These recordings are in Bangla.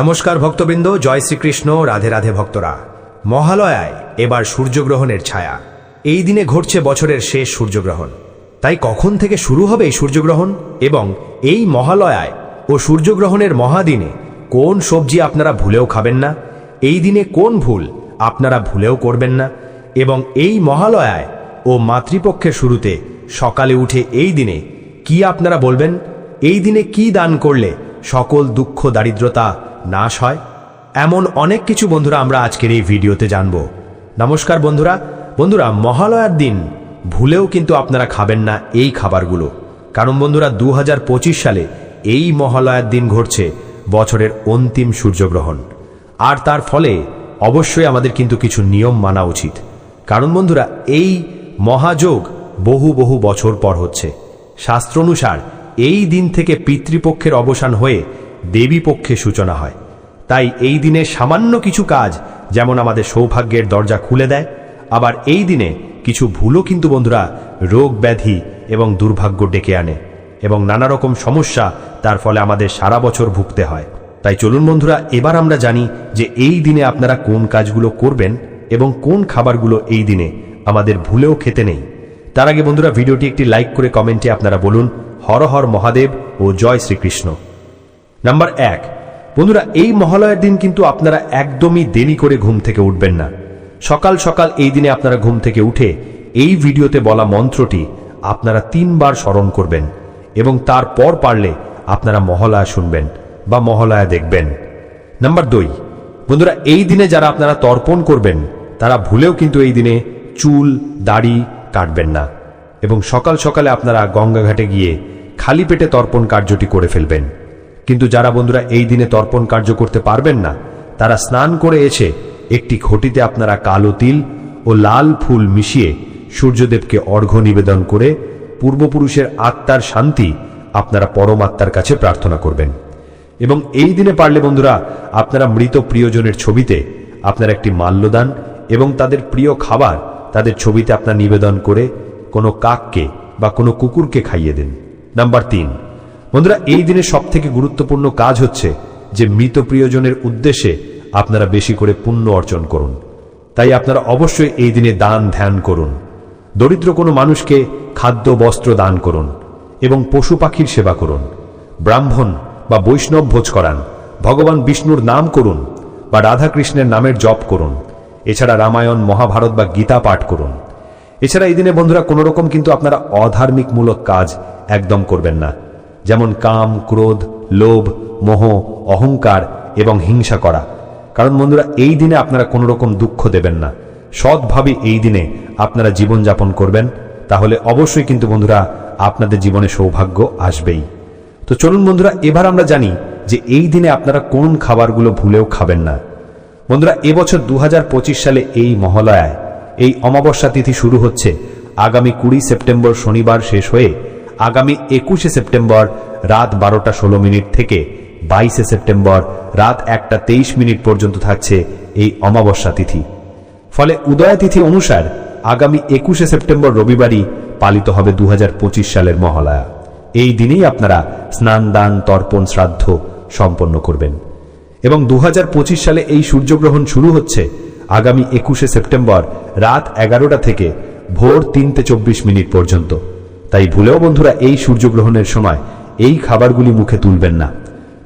নমস্কার ভক্তবৃন্দ, জয় শ্রীকৃষ্ণ, রাধে রাধে ভক্তরা। মহালয়ায় এবার সূর্যগ্রহণের ছায়া। এই দিনে ঘটছে বছরের শেষ সূর্যগ্রহণ। তাই কখন থেকে শুরু হবে এই সূর্যগ্রহণ এবং এই মহালয়ায় ও সূর্যগ্রহণের মহাদিনে কোন সবজি আপনারা ভুলেও খাবেন না, এই দিনে কোন ভুল আপনারা ভুলেও করবেন না এবং এই মহালয়ায় ও মাতৃপক্ষের শুরুতে সকালে উঠে এই দিনে কি আপনারা বলবেন, এই দিনে কি দান করলে সকল দুঃখ, দারিদ্রতা নাশ হয়? এমন অনেক কিছু বন্ধুরা আমরা আজকের এই ভিডিওতে জানব। নমস্কার বন্ধুরা। বন্ধুরা, মহালয়ার দিন ভুলেও কিন্তু আপনারা খাবেন না এই খাবারগুলো। কারণ বন্ধুরা দু হাজার পঁচিশ সালে এই মহালয়ার দিন ঘটছে বছরের অন্তিম সূর্যগ্রহণ। আর তার ফলে অবশ্যই আমাদের কিন্তু কিছু নিয়ম মানা উচিত। কারণ বন্ধুরা, এই মহাযোগ বহু বহু বছর পর হচ্ছে। শাস্ত্র অনুসার এই দিন থেকে পিতৃপক্ষের অবসান হয়ে দেবী পক্ষে সূচনা হয়। তাই এই দিনে সামান্য কিছু কাজ, যেমন আমাদের সৌভাগ্যের দরজা খুলে দেয়, আবার এই দিনে কিছু ভুলও কিন্তু বন্ধুরা রোগ ব্যাধি এবং দুর্ভাগ্য ডেকে আনে এবং নানা রকম সমস্যা তার ফলে আমাদের সারা বছর ভুগতে হয়। তাই চলুন বন্ধুরা, এবার আমরা জানি যে এই দিনে আপনারা কোন কাজগুলো করবেন এবং কোন খাবারগুলো এই দিনে আমাদের ভুলেও খেতে নেই। তার আগে বন্ধুরা, ভিডিওটি একটি লাইক করে কমেন্টে আপনারা বলুন, হর হর মহাদেব ও জয় শ্রীকৃষ্ণ। নাম্বার এক, বন্ধুরা, এই মহালয়ের দিন কিন্তু আপনারা একদমই দেরি করে ঘুম থেকে উঠবেন না। সকাল সকাল এই দিনে আপনারা ঘুম থেকে উঠে এই ভিডিওতে বলা মন্ত্রটি আপনারা তিনবার স্মরণ করবেন এবং তারপর পারলে আপনারা মহালয়া শুনবেন বা মহালয়া দেখবেন। নাম্বার দুই, বন্ধুরা, এই দিনে যারা আপনারা তর্পণ করবেন, তারা ভুলেও কিন্তু এই দিনে চুল, দাড়ি কাটবেন না এবং সকাল সকালে আপনারা গঙ্গাঘাটে গিয়ে খালি পেটে তর্পণ কার্যটি করে ফেলবেন। কিন্তু যারা বন্ধুরা এই দিনে তর্পণ কার্য করতে পারবেন না, তারা স্নান করে এসে একটি ঘটিতে আপনারা কালো তিল ও লাল ফুল মিশিয়ে সূর্যদেবকে অর্ঘ্য নিবেদন করে পূর্বপুরুষের আত্মার শান্তি আপনারা পরমাত্মার কাছে প্রার্থনা করবেন। এবং এই দিনে পারলে বন্ধুরা, আপনারা মৃত প্রিয়জনের ছবিতে আপনার একটি মাল্যদান এবং তাদের প্রিয় খাবার তাদের ছবিতে আপনার নিবেদন করে কোনো কাককে বা কোনো কুকুরকে খাইয়ে দিন। নাম্বার তিন বন্ধুরা, এই দিনে সব থেকে গুরুত্বপূর্ণ কাজ হচ্ছে যে মৃত প্রিয়জনের উদ্দেশ্যে আপনারা বেশি করে পুণ্য অর্জন করুন। তাই আপনারা অবশ্যই এই দিনে দান ধ্যান করুন। দরিদ্র কোনো মানুষকে খাদ্য, বস্ত্র দান করুন এবং পশু পাখির সেবা করুন। ব্রাহ্মণ বা বৈষ্ণব ভোজ করান, ভগবান বিষ্ণুর নাম করুন বা রাধাকৃষ্ণের নামের জপ করুন। এছাড়া রামায়ণ, মহাভারত বা গীতা পাঠ করুন। এছাড়া এই দিনে বন্ধুরা কোনোরকম কিন্তু আপনারা অধার্মিকমূলক কাজ একদম করবেন না। যেমন কাম, ক্রোধ, লোভ, মোহ, অহংকার এবং হিংসা করা। কারণ বন্ধুরা, এই দিনে আপনারা কোনো রকম দুঃখ দেবেন না। সৎভাবে এই দিনে আপনারা জীবনযাপন করবেন। তাহলে অবশ্যই কিন্তু বন্ধুরা, আপনাদের জীবনে সৌভাগ্য আসবেই। তো চলুন বন্ধুরা, এবার আমরা জানি যে এই দিনে আপনারা কোন খাবারগুলো ভুলেও খাবেন না। বন্ধুরা, এবছর দু হাজার পঁচিশ সালে এই মহালয়ায়, এই অমাবস্যা তিথি শুরু হচ্ছে। আগামী কুড়ি সেপ্টেম্বর শনিবার শেষ হয়ে আগামী একুশে সেপ্টেম্বর রাত বারোটা ষোলো মিনিট থেকে বাইশে সেপ্টেম্বর রাত একটা তেইশ মিনিট পর্যন্ত থাকছে এই অমাবস্যা তিথি। ফলে উদয়া তিথি অনুসার আগামী একুশে সেপ্টেম্বর রবিবারই পালিত হবে দু হাজার পঁচিশ সালের মহালয়া। এই দিনেই আপনারা স্নান, দান, তর্পণ, শ্রাদ্ধ সম্পন্ন করবেন। এবং দু হাজার পঁচিশ সালে এই সূর্যগ্রহণ শুরু হচ্ছে আগামী একুশে সেপ্টেম্বর রাত এগারোটা থেকে ভোর তিনটে চব্বিশ মিনিট পর্যন্ত। তাই ভুলেও বন্ধুরা এই সূর্যগ্রহণের সময় এই খাবারগুলি মুখে তুলবেন না।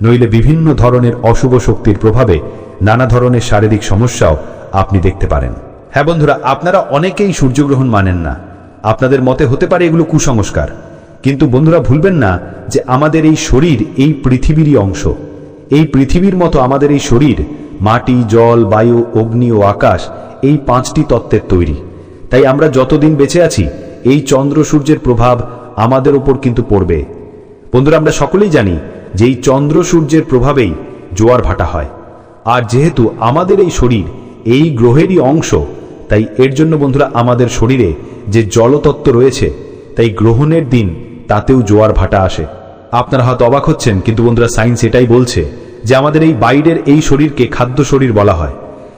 নইলে বিভিন্ন ধরনের অশুভ শক্তির প্রভাবে নানা ধরনের শারীরিক সমস্যাও আপনি দেখতে পারেন। হ্যাঁ বন্ধুরা, আপনারা অনেকেই সূর্যগ্রহণ মানেন না। আপনাদের মতে হতে পারে এগুলো কুসংস্কার। কিন্তু বন্ধুরা ভুলবেন না যে আমাদের এই শরীর এই পৃথিবীরই অংশ। এই পৃথিবীর মতো আমাদের এই শরীর, মাটি, জল, বায়ু, অগ্নি ও আকাশ এই পাঁচটি তত্ত্বের তৈরি। তাই আমরা যতদিন বেঁচে আছি এই চন্দ্র সূর্যের প্রভাব আমাদের উপর কিন্তু পড়বে। বন্ধুরা, আমরা সকলেই জানি যে এই চন্দ্র সূর্যের প্রভাবেই জোয়ার ভাটা হয়। আর যেহেতু আমাদের এই শরীর এই গ্রহেরই অংশ, তাই এর জন্য বন্ধুরা আমাদের শরীরে যে জলতত্ত্ব রয়েছে, তাই গ্রহণের দিন তাতেও জোয়ার ভাটা আসে। আপনারা হয়তো অবাক হচ্ছেন, কিন্তু বন্ধুরা সায়েন্স এটাই বলছে যে আমাদের এই বাইরের এই শরীরকে খাদ্য শরীর বলা হয়।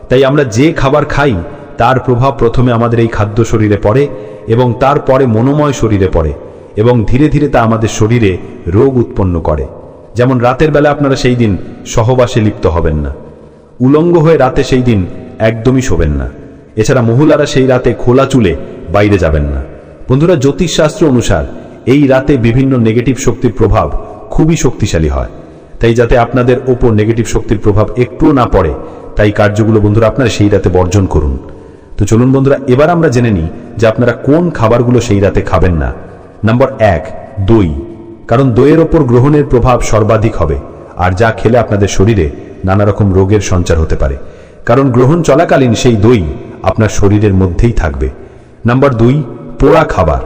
তাই আমরা যে খাবার খাই তার প্রভাব প্রথমে আমাদের এই খাদ্য শরীরে পড়ে এবং তারপরে মনোময় শরীরে পড়ে এবং ধীরে ধীরে তা আমাদের শরীরে রোগ উৎপন্ন করে। যেমন রাতের বেলা আপনারা সেই দিন সহবাসে লিপ্ত হবেন না। উলঙ্গ হয়ে রাতে সেই দিন একদমই শোবেন না। এছাড়া মহিলারা সেই রাতে খোলা চুলে বাইরে যাবেন না। বন্ধুরা, জ্যোতিষশাস্ত্র অনুসার এই রাতে বিভিন্ন নেগেটিভ শক্তির প্রভাব খুবই শক্তিশালী হয়। তাই যাতে আপনাদের ওপর নেগেটিভ শক্তির প্রভাব একটুও না পড়ে, তাই কার্যগুলো বন্ধুরা আপনারা সেই রাতে বর্জন করুন। তো চলুন বন্ধুরা, এবার আমরা জেনে নিই যে আপনারা কোন খাবারগুলো সেই রাতে খাবেন না। নাম্বার এক, দই। কারণ দইয়ের ওপর গ্রহণের প্রভাব সর্বাধিক হবে, আর যা খেলে আপনাদের শরীরে নানা রকম রোগের সঞ্চার হতে পারে। কারণ গ্রহণ চলাকালীন সেই দই আপনার শরীরের মধ্যেই থাকবে। নাম্বার দুই, পোড়া খাবার।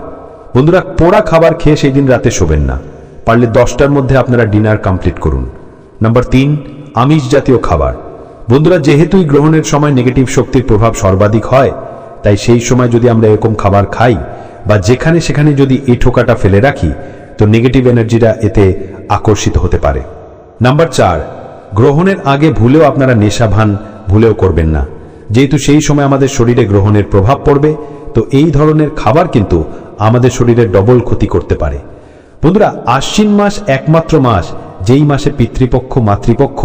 বন্ধুরা, পোড়া খাবার খেয়ে সেই দিন রাতে শোবেন না। পারলে দশটার মধ্যে আপনারা ডিনার কমপ্লিট করুন। নাম্বার তিন আমিষ জাতীয় খাবার। বন্ধুরা যেহেতুই গ্রহণের সময় নেগেটিভ শক্তির প্রভাব সর্বাধিক হয়, তাই সেই সময় যদি আমরা এরকম খাবার খাই, বা যেখানে সেখানে যদি এই ঠোকাটা ফেলে রাখি, তো নেগেটিভ এনার্জিটা এতে আকর্ষিত হতে পারে। নাম্বার চার, গ্রহণের আগে ভুলেও আপনারা নেশা ভান ভুলেও করবেন না। যেহেতু সেই সময় আমাদের শরীরে গ্রহণের প্রভাব পড়বে, তো এই ধরনের খাবার কিন্তু আমাদের শরীরে ডবল ক্ষতি করতে পারে। বন্ধুরা, আশ্বিন মাস একমাত্র মাস, যেই মাসে পিতৃপক্ষ, মাতৃপক্ষ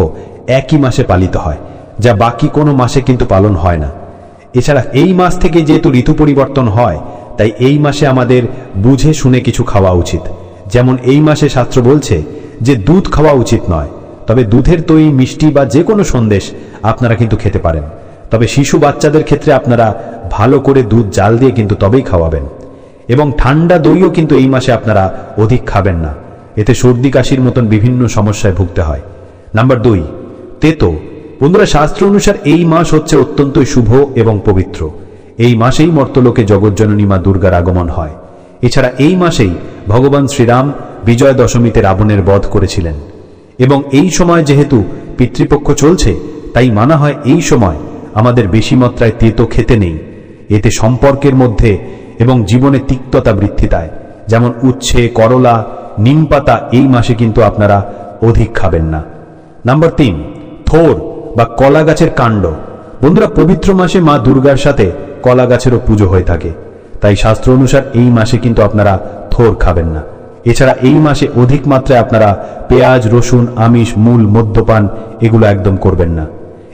একই মাসে পালিত হয়। যা বাকি কোনো মাসে কিন্তু পালন হয় না। এছাড়া এই মাস থেকে যেহেতু ঋতু পরিবর্তন হয়, তাই এই মাসে আমাদের বুঝে শুনে কিছু খাওয়া উচিত। যেমন এই মাসে শাস্ত্র বলছে যে দুধ খাওয়া উচিত নয়, তবে দুধের তৈরি মিষ্টি বা যে কোনো সন্দেশ আপনারা কিন্তু খেতে পারেন। তবে শিশু বাচ্চাদের ক্ষেত্রে আপনারা ভালো করে দুধ, জাল দিয়ে কিন্তু তবেই খাওয়াবেন। এবং ঠান্ডা দইও কিন্তু এই মাসে আপনারা অধিক খাবেন না। এতে সর্দি, কাশির মতন বিভিন্ন সমস্যায় ভুগতে হয়। নাম্বার দুই, তেতো। বন্ধুরা, শাস্ত্র অনুসার এই মাস হচ্ছে অত্যন্তই শুভ এবং পবিত্র। এই মাসেই মর্তলোকে জগজ্জননী মা দুর্গার আগমন হয়। এছাড়া এই মাসেই ভগবান শ্রীরাম বিজয় দশমীতে রাবণের বধ করেছিলেন। এবং এই সময় যেহেতু পিতৃপক্ষ চলছে, তাই মানা হয় এই সময় আমাদের বেশি মাত্রায় তেতো খেতে নেই। এতে সম্পর্কের মধ্যে এবং জীবনে তিক্ততা বৃদ্ধি দেয় যেমন উচ্ছে, করলা নিম পাতা এই মাসে কিন্তু আপনারা অধিক খাবেন না। নাম্বার তিন, থোর। বা কলা গাছের কাণ্ড। বন্ধুরা, পবিত্র মাসে মা দুর্গার সাথে কলা গাছেরও পুজো হয়ে থাকে। তাই শাস্ত্র অনুসার এই মাসে কিন্তু আপনারা থোর খাবেন না। এছাড়া এই মাসে অধিক মাত্রায় আপনারা পেঁয়াজ, রসুন, আমিষ, মূল, মদ্যপান এগুলো একদম করবেন না।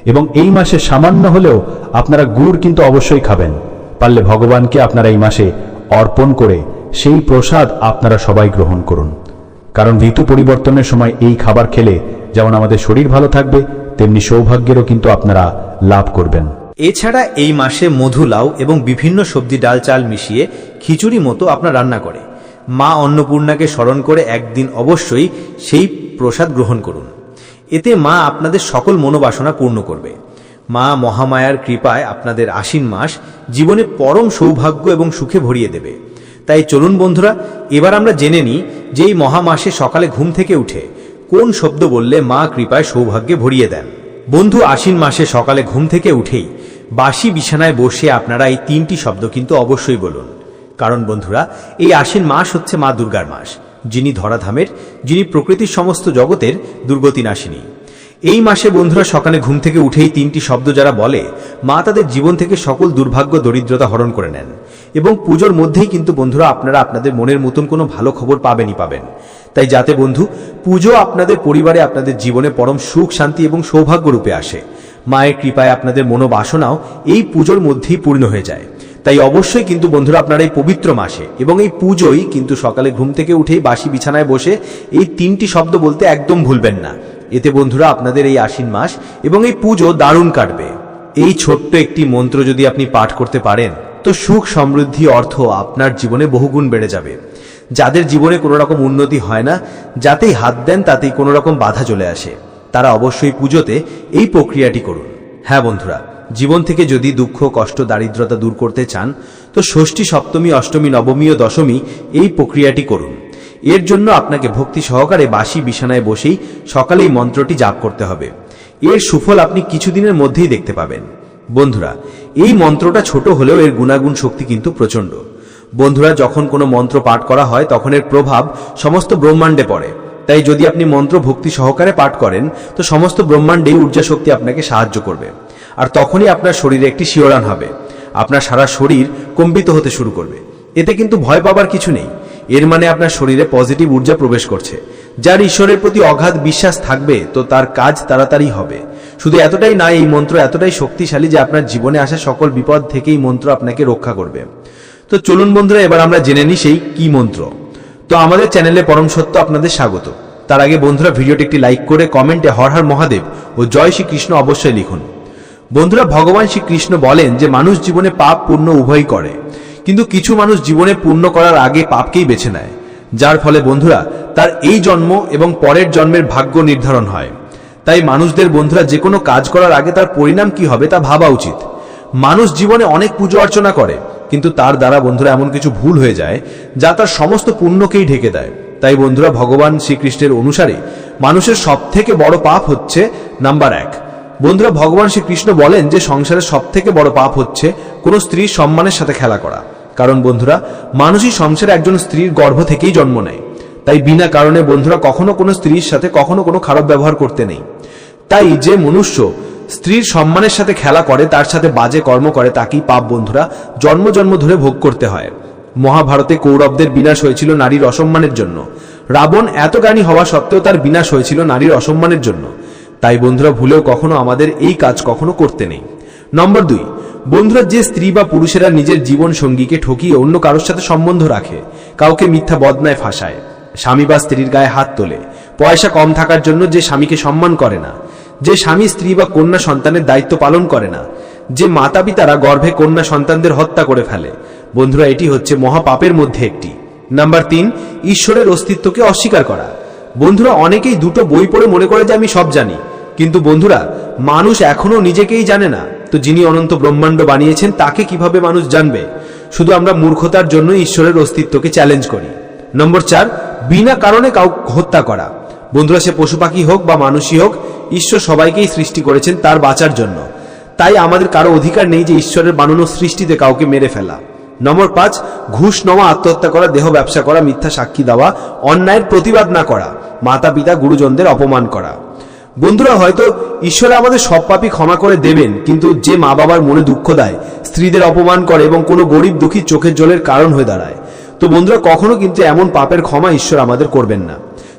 এবং এই মাসে সামান্য হলেও আপনারা গুড় কিন্তু অবশ্যই খাবেন। পারলে ভগবানকে আপনারা এই মাসে অর্পণ করে সেই প্রসাদ আপনারা সবাই গ্রহণ করুন। কারণ ঋতু পরিবর্তনের সময় এই খাবার খেলে যেমন আমাদের শরীর ভালো থাকবে, তেমনি সৌভাগ্যেরও কিন্তু আপনারা লাভ করবেন। এছাড়া এই মাসে মধু লাউ এবং বিভিন্ন সবজি ডাল চাল মিশিয়ে খিচুড়ি মতো আপনার রান্না করে। মা অন্নপূর্ণাকে স্মরণ করে একদিন অবশ্যই সেই প্রসাদ গ্রহণ করুন। এতে মা আপনাদের সকল মনোবাসনা পূর্ণ করবে। মা মহামায়ার কৃপায় আপনাদের আশ্বিন মাস জীবনে পরম সৌভাগ্য এবং সুখে ভরিয়ে দেবে। তাই চলুন বন্ধুরা, এবার আমরা জেনে নিই যে এই মহামাসে সকালে ঘুম থেকে উঠে কোন শব্দ বললে মা কৃপায় সৌভাগ্যে ভরিয়ে দেন? বন্ধু, আশ্বিন মাসে সকালে ঘুম থেকে উঠেই বাসি বিছানায় বসে আপনারা এই তিনটি শব্দ কিন্তু অবশ্যই বলুন। কারণ বন্ধুরা, এই আশ্বিন মাস হচ্ছে মা দুর্গার মাস। যিনি ধরাধামের, যিনি প্রকৃতির সমস্ত জগতের দুর্গতি নাশিনী এই মাসে বন্ধুরা সকালে ঘুম থেকে উঠেই তিনটি শব্দ যারা বলে, মা তাদের জীবন থেকে সকল দুর্ভাগ্য, দরিদ্রতা হরণ করে নেন। এবং পুজোর মধ্যেই কিন্তু বন্ধুরা আপনারা আপনাদের মনের মতন কোনো ভালো খবর পাবেনই পাবেন। তাই যাতে বন্ধু, পুজো আপনাদের পরিবারে আপনাদের জীবনে পরম সুখ, শান্তি এবং সৌভাগ্য রূপে আসে। মায়ের কৃপায় আপনাদের মনোবাসনাও এই পুজোর মধ্যেই পূর্ণ হয়ে যায়। তাই অবশ্যই কিন্তু বন্ধুরা আপনারা এই পবিত্র মাসে এবং এই পুজোই কিন্তু সকালে ঘুম থেকে উঠেই বাসি বিছানায় বসে এই তিনটি শব্দ বলতে একদম ভুলবেন না। এতে বন্ধুরা আপনাদের এই আশ্বিন মাস এবং এই পুজো দারুণ কাটবে। এই ছোট্ট একটি মন্ত্র যদি আপনি পাঠ করতে পারেন তো সুখ সমৃদ্ধি অর্থ আপনার জীবনে বহুগুণ বেড়ে যাবে। যাদের জীবনে কোনো রকম উন্নতি হয় না, যাতেই হাত দেন তাতেই কোনো রকম বাধা চলে আসে। তারা অবশ্যই পুজোতে এই প্রক্রিয়াটি করুন। হ্যাঁ বন্ধুরা, জীবন থেকে যদি দুঃখ, কষ্ট, দারিদ্রতা দূর করতে চান, তো ষষ্ঠী, সপ্তমী, অষ্টমী, নবমী ও দশমী এই প্রক্রিয়াটি করুন। এর জন্য আপনাকে ভক্তি সহকারে বাসি বিছানায় বসেই সকালেই মন্ত্রটি জাপ করতে হবে। এর সুফল আপনি কিছুদিনের মধ্যেই দেখতে পাবেন। বন্ধুরা, এই মন্ত্রটা ছোট হলেও এর গুণাগুণ শক্তি কিন্তু প্রচণ্ড। বন্ধুরা, যখন কোনো মন্ত্র পাঠ করা হয়, তখন এর প্রভাব সমস্ত ব্রহ্মাণ্ডে পড়ে। তাই যদি আপনি মন্ত্র ভক্তি সহকারে পাঠ করেন, তো সমস্ত ব্রহ্মাণ্ডেই ঊর্জা শক্তি আপনাকে সাহায্য করবে। আর তখনই আপনার শরীরে একটি শিওরান হবে। আপনার সারা শরীর কম্পিত হতে শুরু করবে। এতে কিন্তু ভয় পাবার কিছু নেই। এর মানে আপনার শরীরে পজিটিভ ঊর্জা প্রবেশ করছে। যার ঈশ্বরের প্রতি অগাধ বিশ্বাস থাকবে, তো তার কাজ তাড়াতাড়ি হবে। শুধু এতটাই না এই মন্ত্র এতটাই শক্তিশালী যে আপনার জীবনে আসা সকল বিপদ থেকে এই মন্ত্র আপনাকে রক্ষা করবে। তো চলুন বন্ধুরা, এবার আমরা জেনে নিই সেই কি মন্ত্র। তো আমাদের চ্যানেলে পরম সত্য আপনাদের স্বাগত। তার আগে বন্ধুরা, ভিডিওটি একটি লাইক করে, কমেন্টে হর হর মহাদেব ও জয় শ্রীকৃষ্ণ অবশ্যই লিখুন। বন্ধুরা, ভগবান শ্রীকৃষ্ণ বলেন যে, মানুষ জীবনে পাপ পুণ্য উভয়ই করে। কিন্তু কিছু মানুষ জীবনে পূর্ণ করার আগে পাপকেই বেছে নেয়। যার ফলে, বন্ধুরা, তার এই জন্ম এবং পরের জন্মের ভাগ্য নির্ধারণ হয়। তাই মানুষদের, বন্ধুরা, যে কোনো কাজ করার আগে তার পরিণাম কি হবে তা ভাবা উচিত। মানুষ জীবনে অনেক পুজো অর্চনা করে, কিন্তু তার দ্বারা, বন্ধুরা, এমন কিছু ভুল হয়ে যায় যা তার সমস্ত পুণ্যকেই ঢেকে দেয়। তাই, বন্ধুরা, ভগবান শ্রীকৃষ্ণের অনুসারে মানুষের সব থেকে বড় পাপ হচ্ছে নাম্বার এক। বন্ধুরা, ভগবান শ্রীকৃষ্ণ বলেন যে সংসারের সব থেকে বড় পাপ হচ্ছে কোনো স্ত্রীর সম্মানের সাথে খেলা করা। কারণ বন্ধুরা, মানুষই সংসারে একজন স্ত্রীর গর্ভ থেকেই জন্ম নেয়। তাই বিনা কারণে বন্ধুরা কখনো কোনো স্ত্রীর সাথে কখনো কোনো খারাপ ব্যবহার করতে নেই। তাই যে মনুষ্য স্ত্রীর সম্মানের সাথে খেলা করে, তার সাথে বাজে কর্ম করে, তাকেই পাপ বন্ধুরা জন্ম জন্ম ধরে ভোগ করতে হয়। মহাভারতে কৌরবদের বিনাশ হয়েছিল নারীর অসম্মানের জন্য। রাবণ এত জ্ঞানী হওয়া সত্ত্বেও তার বিনাশ হয়েছিল নারীর অসম্মানের জন্য। তাই বন্ধুরা, ভুলেও কখনো আমাদের এই কাজ কখনো করতে নেই। নম্বর দুই বন্ধুরা, যে স্ত্রী বা পুরুষেরা নিজের জীবন সঙ্গীকে ঠকিয়ে অন্য কারোর সাথে সম্বন্ধ রাখে, কাউকে মিথ্যা বদনায় ফাঁসায়, স্বামী বা স্ত্রীর গায়ে হাত তোলে, পয়সা কম থাকার জন্য যে স্বামীকে সম্মান করে না, যে স্বামী, স্ত্রী বা কন্যা সন্তানের দায়িত্ব পালন করে না, যে মাতা পিতারা গর্ভে কন্যা সন্তানদের হত্যা করে ফেলে। বন্ধুরা, এটি হচ্ছে মহাপাপের মধ্যে একটি। নাম্বার তিন, ঈশ্বরের অস্তিত্বকে অস্বীকার করা। বন্ধুরা, অনেকেই দুটো বই পড়ে মনে করে যে আমি সব জানি, কিন্তু বন্ধুরা, মানুষ এখনও নিজেকেই জানে না। তো যিনি অনন্ত ব্রহ্মাণ্ড বানিয়েছেন, তাকে কীভাবে মানুষ জানবে? শুধু আমরা মূর্খতার জন্য ঈশ্বরের অস্তিত্বকে চ্যালেঞ্জ করি। নম্বর চার, বিনা কারণে কাউ হত্যা করা। বন্ধুরা, সে পশু পাখি হোক বা মানুষই হোক, ঈশ্বর সবাইকেই সৃষ্টি করেছেন তার বাঁচার জন্য। তাই আমাদের কারও অধিকার নেই যে ঈশ্বরের বানানো সৃষ্টিতে কাউকে মেরে ফেলা। নম্বর পাঁচ, ঘুষ নেওয়া, আত্মহত্যা করা, দেহ ব্যবসা করা, মিথ্যা সাক্ষী দেওয়া, অন্যায়ের প্রতিবাদ না করা মাতা পিতা গুরুজনদের অপমান করা। বন্ধুরা, হয়তো ঈশ্বর আমাদের সব পাপই ক্ষমা করে দেবেন, কিন্তু যে মা বাবার মনে দুঃখ দেয়, স্ত্রীদের অপমান করে এবং কোনো গরিব দুঃখী চোখের জলের কারণ হয়ে দাঁড়ায়। তো বন্ধুরা, কখনো কিন্তু এমন পাপের ক্ষমা ঈশ্বর আমাদের করবেন না।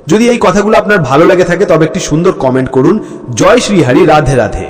যদি এই কথাগুলো আপনার ভালো লাগে থাকে, তবে একটি সুন্দর কমেন্ট করুন। জয় শ্রীহারি রাধে রাধে।